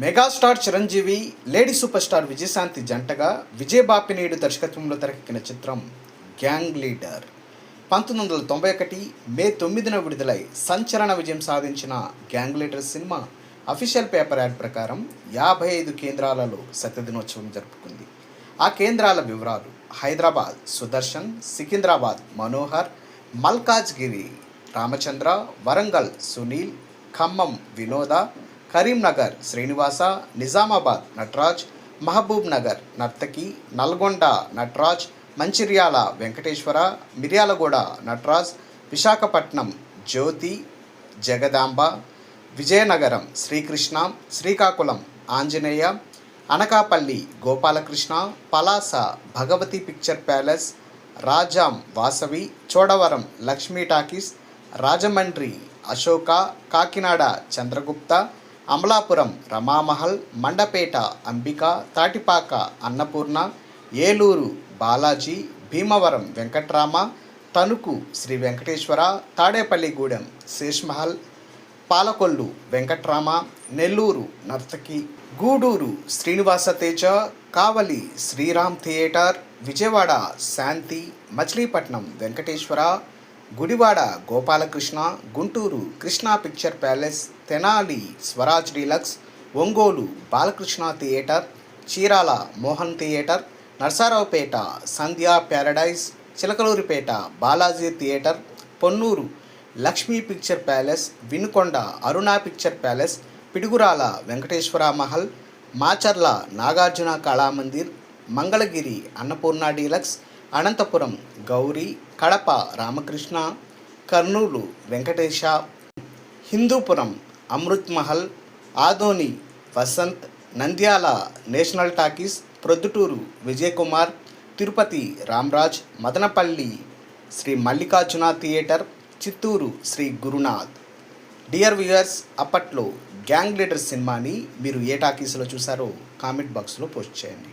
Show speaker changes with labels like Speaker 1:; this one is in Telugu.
Speaker 1: Megastar Chiranjeevi lady superstar Vijayashanti జంటగా విజయ్ బాపినేడు దర్శకత్వంలో తెరకెక్కిన చిత్రం గ్యాంగ్ లీడర్. పంతొమ్మిది వందల తొంభై ఒకటి మే తొమ్మిదిన విడుదలై సంచలన విజయం సాధించిన gang leader cinema official paper ad ప్రకారం యాభై ఐదు కేంద్రాలలో సత్యదినోత్సవం జరుపుకుంది. ఆ కేంద్రాల వివరాలు Hyderabad Sudarshan Secunderabad Manohar Malkajgiri Ramachandra Warangal Sunil Khammam Vinoda Karimnagar Srinivasa Nizamabad Nataraj Mahbubnagar Nartaki Nalgonda Nataraj Mancherial Venkateswara Miryalaguda Nataraj Visakhapatnam Jyothi Jagadamba Vizianagaram Srikrishna Srikakulam Anjaneya Anakapalle Gopalakrishna Palasa Bhagavathi picture palace Rajam Vasavi Chodavaram Lakshmi talkies Rajahmundry Ashoka Kakinada Chandragupta Amalapuram Ramamahal Mandapeta Ambika Tatipaka Annapurna Eluru Balaji Bhimavaram Venkatrama Tanuku Sri Venkateswara Tadepalligudem Seshmahal Palakollu Venkatrama Nellore Nartaki Gudur Srinivasa Teja Kavali Sriram theatre Vijayawada Shanti Machilipatnam Venkateswara Gudivada Gopalakrishna Guntur Krishna picture palace Tenali Swaraj deluxe Ongole Balakrishna theatre Chirala Mohan theatre Narasaraopet Sandhya paradise Chilakaluripet Balaji theatre Ponnur Lakshmi picture palace Vinukonda Aruna picture palace Piduguralla Venkateswara Mahal Macherla Nagarjuna Kalamandir Mangalagiri Annapurna deluxe Anantapuram Gowri Kadapa Ramakrishna Kurnool Venkatesa Hindupuram Amrit Mahal Adoni Vasanth Nandyal national talkies Proddatur Vijayakumar Tirupati Ramraj Madanapalle Sri Mallikarjuna theatre Chittoor Sri Gurunath. Dear viewers అప్పట్లో గ్యాంగ్ లీడర్ సినిమాని మీరు ఏ టాకీస్లో చూసారో కామెంట్ బాక్స్లో పోస్ట్ చేయండి.